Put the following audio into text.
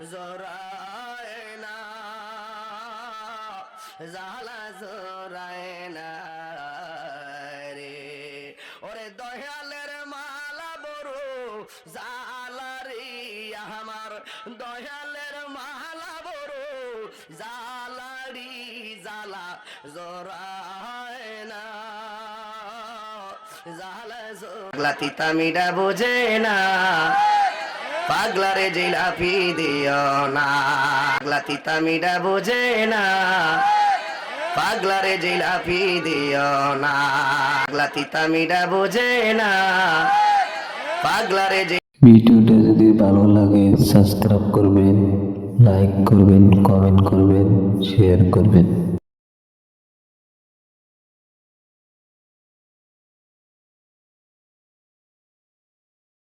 জোরায় না জালা জোরায় না রে। ওরে দয়ালের মালা বড় জালারি আমার। দয়ালের মালা বড় জালারি জালা জোরায় না। জালা জোরা তিতামিডা বোঝে না। পাগলারে জিলাপি দিও না। তিতা মিডা বোঝে না। পাগলারে জিলাপি দিও না। তিতা মিডা বোঝে না। পাগলারে ভিডিওটা যদি ভালো লাগে সাবস্ক্রাইব করবেন লাইক করবেন কমেন্ট করবেন শেয়ার করবেন।